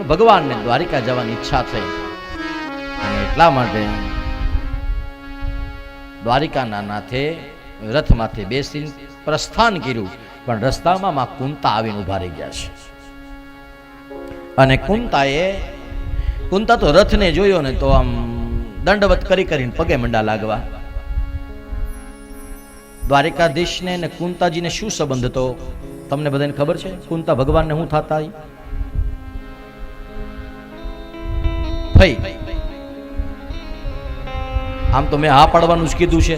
પણ ભગવાનને દ્વારિકા જવાની ઈચ્છા થઈ. અને એટલા માટે દ્વારિકાના નાથે રથમાંથી બેસી પ્રસ્થાન કર્યું, પણ રસ્તામાં માં કુંતા આવીને ઊભા રહી ગયા છે. અને કુંતાએ, કુંતા તો રથને જોયો ને તો આમ દંડવત કરી કરીને પગે મંડા લાગવા. દ્વારિકાધીશને ને કુંતાજીને શું સંબંધ હતો? તમને બધાને ખબર છે? કુંતા ભગવાનને હું થતા ફઈ આમ તો મેં હા પાડવાનું જ કીધું છે.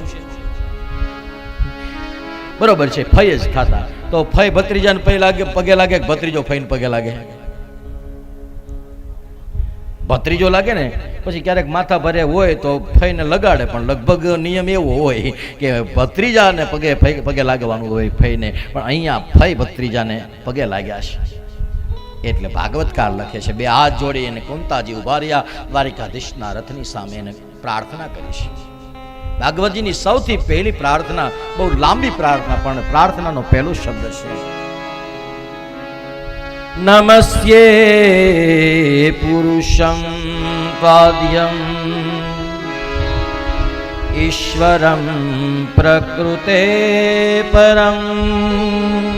બરોબર છે ફઈ જ ખાતા. તો ફઈ ભત્રીજાને પગે લાગે પગે લાગે ભત્રીજો ફઈને પગે લાગે? ભત્રીજો લાગે ને, પછી ક્યારેક માથા ભરે હોય તો ફઈને લગાડે, પણ લગભગ નિયમ એવો હોય કે ભત્રીજાને પગે પગે લાગવાનું હોય ફઈને. પણ અહીંયા ફઈ ભત્રીજાને પગે લાગ્યા છે. એટલે ભાગવતકાર લખે છે, બે હાથ જોડી અને કુંતાજી ઊભા રહ્યા દ્વારિકાધીશના રથની સામે એને પ્રાર્થના કરી છે. ભાગવતજીની સૌથી પહેલી પ્રાર્થના, બહુ લાંબી પ્રાર્થના, પણ પ્રાર્થનાનો પહેલો શબ્દ છે. નમસ્યે પુરુષમ પાદ્યમ ઈશ્વરમ પ્રકૃતે પરમ.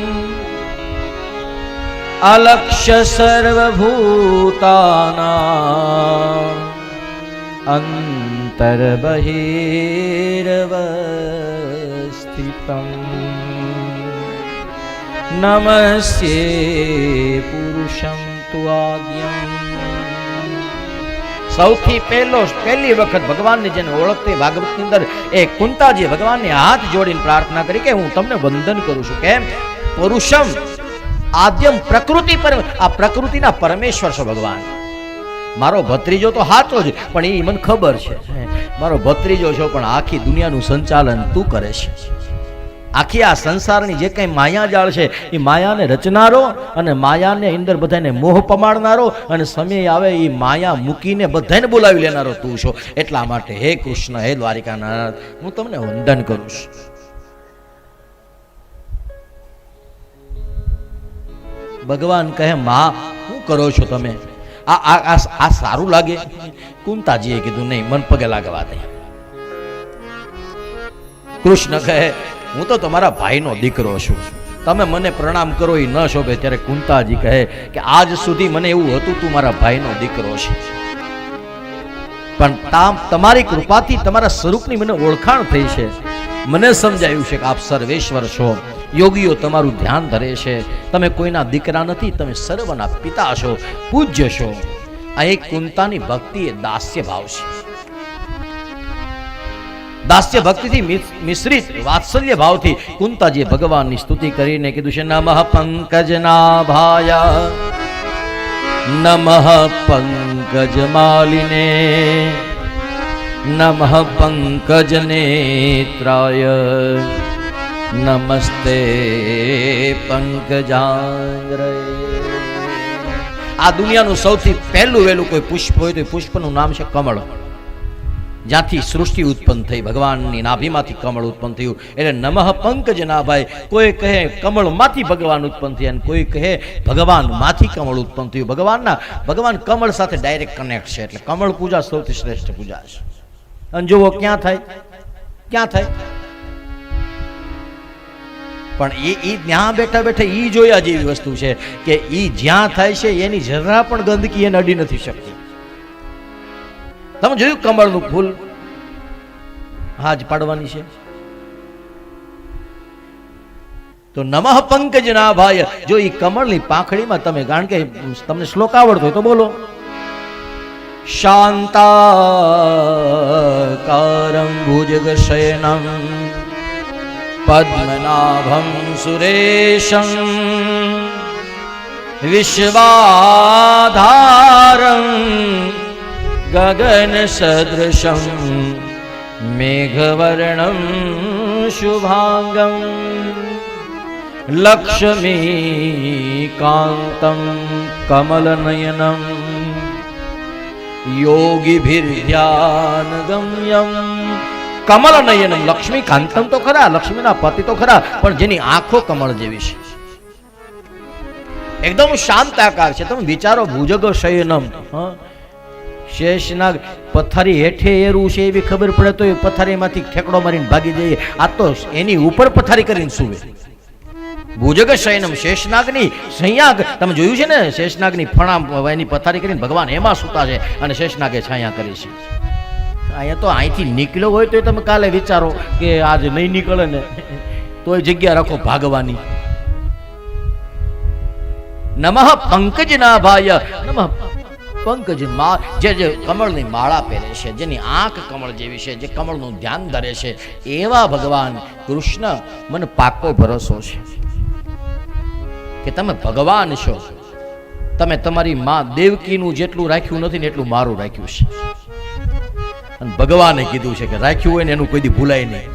અલક્ષ્ય સર્વભૂતાના અંતર્બહિર્વસ્થિતમ નમસ્યે પુરુષમ તુઆદ્યમ સૌથી પહેલો પહેલી વખત ભગવાનને જેને ઓળખતી ભાગવતની અંદર એ કુંતાજી ભગવાનને હાથ જોડીને પ્રાર્થના કરી કે હું તમને વંદન કરું છું. કેમ? પુરુષમ આદ્યમ પ્રકૃતિ પર આ પ્રકૃતિના પરમેશ્વર છે ભગવાન. મારો ભત્રીજો તો હાચો જ, પણ એ મને ખબર છે. મારો ભત્રીજો છો, પણ આખી દુનિયાનું સંચાલન તું કરે છે. આખી આ સંસારની જે કંઈ માયાજાળ છે એ માયાને રચનારો અને માયાને અંદર બધાને મોહ પમાડનારો અને સમય આવે એ માયા મૂકીને બધાને બોલાવી લેનારો તું છો. એટલા માટે હે કૃષ્ણ, હે દ્વારિકાના હું તમને વંદન કરું છું. ભગવાન કહે, માં શું કરો છો તમે? આ આ આ- સારું લાગે. કુંતાજીએ કીધું, નહીં, મન પગે લાગવા દે. કૃષ્ણ કહે, હું તો તમારા ભાઈનો દીકરો છું. તમે મને પ્રણામ કરો એ ન શોભે. ત્યારે કુંતાજી કહે કે, આજ સુધી મને એવું હતું તું મારા ભાઈનો દીકરો છે. પણ તમારી કૃપાથી તમારા સ્વરૂપની મને ઓળખાણ થઈ છે. મને સમજાયું છે કે આપ સર્વેશ્વર છો. યોગીઓ તમારું ધ્યાન ધરે છે. તમે કોઈના દીકરા નથી, તમે સર્વના પિતા છો, પૂજ્ય છો. આ એક કુંતાની ભક્તિ એ દાસ્ય ભાવ છે. દાસ્ય ભક્તિથી મિશ્રિત વાત્સલ્ય ભાવથી કુંતાજીએ ભગવાનની સ્તુતિ કરીને કીધું છે, નમઃ પંકજનાભાય. નમઃ પંકજમાલિને. નમઃ પંકજનેત્રાય. નમસ્તે, પંકજાંગ્રય. આ દુનિયાનું સૌથી પહેલું વહેલું કોઈ પુષ્પ હોય તો એ પુષ્પનું નામ છે કમળ. જ્યાંથી સૃષ્ટિ ઉત્પન્ન થઈ, ભગવાનની નાભીમાંથી કમળ ઉત્પન્ન થયું. એટલે નમઃ પંકજ નાભાઈ કોઈ કહે કમળમાંથી ભગવાન ઉત્પન્ન થયા અને કોઈ કહે ભગવાનમાંથી કમળ ઉત્પન્ન થયું. ભગવાનના, ભગવાન કમળ સાથે ડાયરેક્ટ કનેક્ટ છે. એટલે કમળ પૂજા સૌથી શ્રેષ્ઠ પૂજા છે. અને જુઓ, ક્યાં થાય? ક્યાં થાય? પણ એ એ ત્યાં બેઠા બેઠા એ જોયા જેવી વસ્તુ છે કે એ જ્યાં થાય છે એની જરા પણ ગંદકી એને અડી નથી શકતી. તમે જોયું કમળનું ફૂલ? હાજ પાડવાની છે. તો નમઃ પંકજ ના ભાઈ જો એ કમળની પાંખડીમાં તમે, કારણ કે તમને શ્લોક આવડતો હોય તો બોલો. શાંતાકારમ ભુજગ શયનમ. પદ્મનાભમ સુરેશમ વિશ્વાધારમ ગગન સદૃશમ મેઘવર્ણમ શુભાંગમ લક્ષ્મીકાન્तं કમલનયનમ યોગીભિર્ધ્યાનગમ્યમ લક્ષ્મી કાંતમ તો ખરા, લક્ષ્મીના પતિ તો ખરા, પણ જેની આંખો કમળ જેવી છે. એકદમ શાંત આકાર છે. તમે વિચારો, ભુજગ શયનમ શેષનાગ, પથારી હેઠે એરું છે એવી ખબર પડે તો એ પથારીમાંથી ઠેકડો મારીને ભાગી જઈએ. આ તો એની ઉપર પથારી કરીને સુવે. ભુજગ શયનમ, શેષનાગની સંયાગ, તમે જોયું છે ને? શેષનાગની ફણા, એની પથારી કરીને ભગવાન એમાં સૂતા છે અને શેષનાગે છાયા કરી છે. અહીંયા તો અહીંથી નીકળ્યો હોય તો તમે કાલે વિચારો કે આજ નહીં નીકળે ને. તો એ જગ્યા રાખો ભાગવાની. નમઃ પંકજ ના ભાય નમઃ પંકજ મા જે જે કમળની માળા પહેરે છે, જેની આંખ કમળ જેવી છે, જે કમળનું ધ્યાન ધરે છે, એવા ભગવાન કૃષ્ણ મને પાકો ભરોસો છે કે તમે ભગવાન છો. તમે તમારી માં દેવકીનું જેટલું રાખ્યું નથી ને એટલું મારું રાખ્યું છે. અને ભગવાને કીધું છે કે રાખ્યું હોય ને એનું કોઈ ભૂલાય નહીં.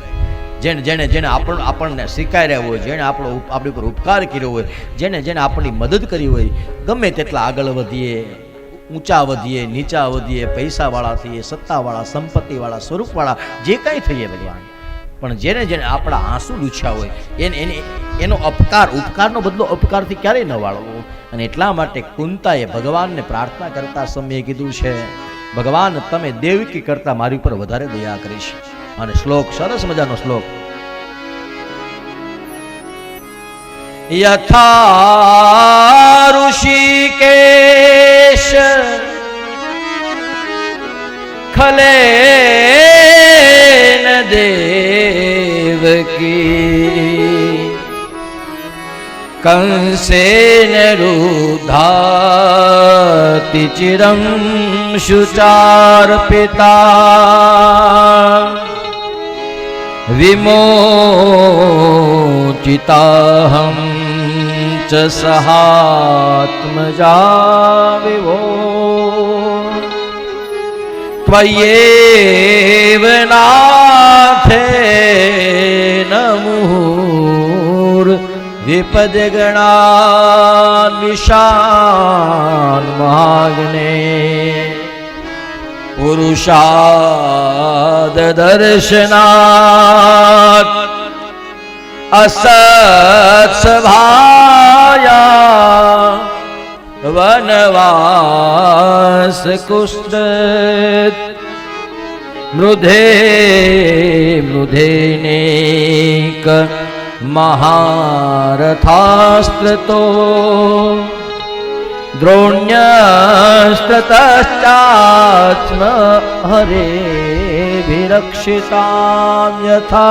જેને જેને જેને આપણ આપણને સ્વીકાર્યા હોય જેણે આપણો આપણી ઉપર ઉપકાર કર્યો હોય, જેને જેને આપણી મદદ કરી હોય, ગમે તેટલા આગળ વધીએ, ઊંચા વધીએ, નીચા વધીએ, પૈસાવાળા થઈએ, સત્તાવાળા, સંપત્તિવાળા, સ્વરૂપવાળા, જે કાંઈ થઈએ ભગવાન. પણ જેને જેને આપણા આંસુ લૂછ્યા હોય, એને એને એનો અપકાર, ઉપકારનો બદલો અપકારથી ક્યારેય ન વાળવો. અને એટલા માટે કુંતાએ ભગવાનને પ્રાર્થના કરતા સમયે કીધું છે ભગવાન, તમે દેવકી કરતા મારી ઉપર વધારે દયા કરીશ અને શ્લોક, સરસ મજાનો શ્લોક. યથા ઋષિકેશ ખલે દેવકી. કંસેન રૂધાતિ ચિરં શુચાર પિતા વિમોચિતાહં ચ સહાત્મજા વિવો ત્વયેવ નાથે વિપદ ગણા નિશાન માગને પુરુષાદ દર્શના અસત સભાયા વનવાસ કુષ્ટ મૃધે મૃધે ને महारथास्त्रतो द्रोण्यस्ततश्चात्म हरे विरक्षितां यथा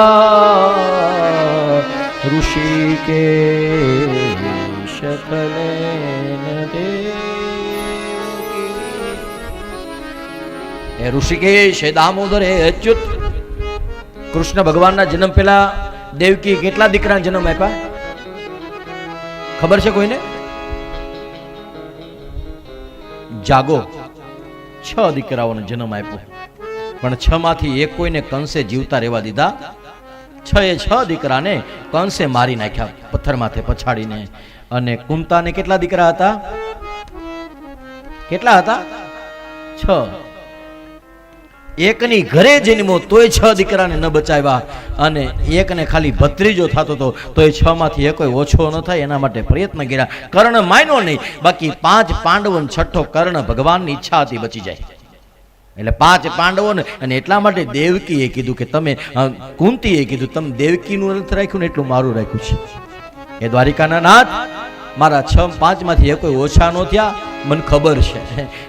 ऋषिकेशकलेन देवकी એ ઋષિકેશ હે દામોદર હે અચ્યુત કૃષ્ણ ભગવાનના જન્મ પહેલા દેવકી, કેટલા દીકરા જન્મ આપ્યા ખબર છે કોઈને? જાગો. છ દીકરાઓનો જન્મ આપ્યો પણ છ માંથી એક કોઈને કંસે જીવતા રહેવા દીધા? છ એ છ દીકરાને કંસે મારી નાખ્યા પથ્થર માથે પછાડીને. અને કુંતાને કેટલા દીકરા હતા? કેટલા હતા? છ. એકની ઘરે જન્મો તોય છ દીકરાને ન બચાવ્યા. અને એકને ખાલી ભત્રીજો થતો હતો, તોય છ માંથી એકોય ઓછો ન થાય એના માટે પ્રયત્ન કર્યા. કર્ણ માન્યો નહીં, બાકી પાંચ પાંડવો છઠ્ઠો કર્ણ ભગવાનની ઈચ્છા હતી બચી જાય. એટલે પાંચ પાંડવોને, અને એટલા માટે દેવકીએ કીધું કે તમે કુંતીએ કીધું, તમે દેવકીનું નથી રાખ્યું ને એટલું મારું રાખ્યું છે. એ દ્વારિકાના નાથ મારા છ પાંચમાંથી એ કોઈ ઓછા ન થયા. મને ખબર છે.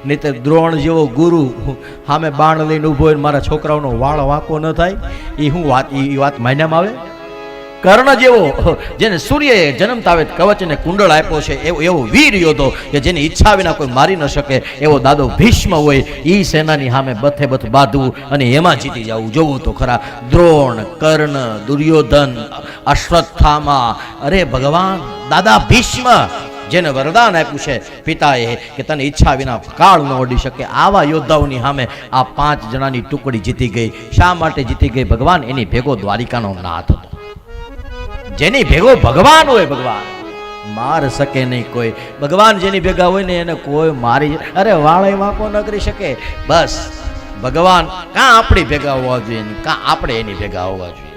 નહીં તો દ્રોણ જેવો ગુરુ સામે બાણ લઈને ઊભો હોય મારા છોકરાઓનો વાળ વાંકો ન થાય. એ હું વાત એ વાત માન્યામાં આવે? કર્ણ જેવો, જેને સૂર્યએ જન્મતાવે કવચને કુંડળ આપ્યો છે, એવો એવો વીર યોદ્ધો કે જેની ઈચ્છા વિના કોઈ મારી ન શકે, એવો દાદો ભીષ્મ હોય એ સેનાની સામે બથે બથ બાંધવું અને એમાં જીતી જવું. જોવું તો ખરા, દ્રોણ, કર્ણ, દુર્યોધન અશ્વત્થામા અરે ભગવાન, દાદા ભીષ્મ જેને વરદાન આપ્યું છે, પિતાએ કે તને ઈચ્છા વિના કાળ ન ઓડી શકે. આવા યોદ્ધાઓની સામે આ પાંચ જણાની ટુકડી જીતી ગઈ. શા માટે જીતી ગઈ? ભગવાન એની ભેગો દ્વારિકાનો નાથ હતો. જેની ભેગો ભગવાન હોય ભગવાન, માર શકે નહીં કોઈ. ભગવાન જેની ભેગા હોય ને એને કોઈ મારી, અરે વાળે વાંકો ન કરી શકે? બસ, ભગવાન કાં આપણી ભેગા હોવા જોઈએ કાં આપણે એની ભેગા હોવા જોઈએ?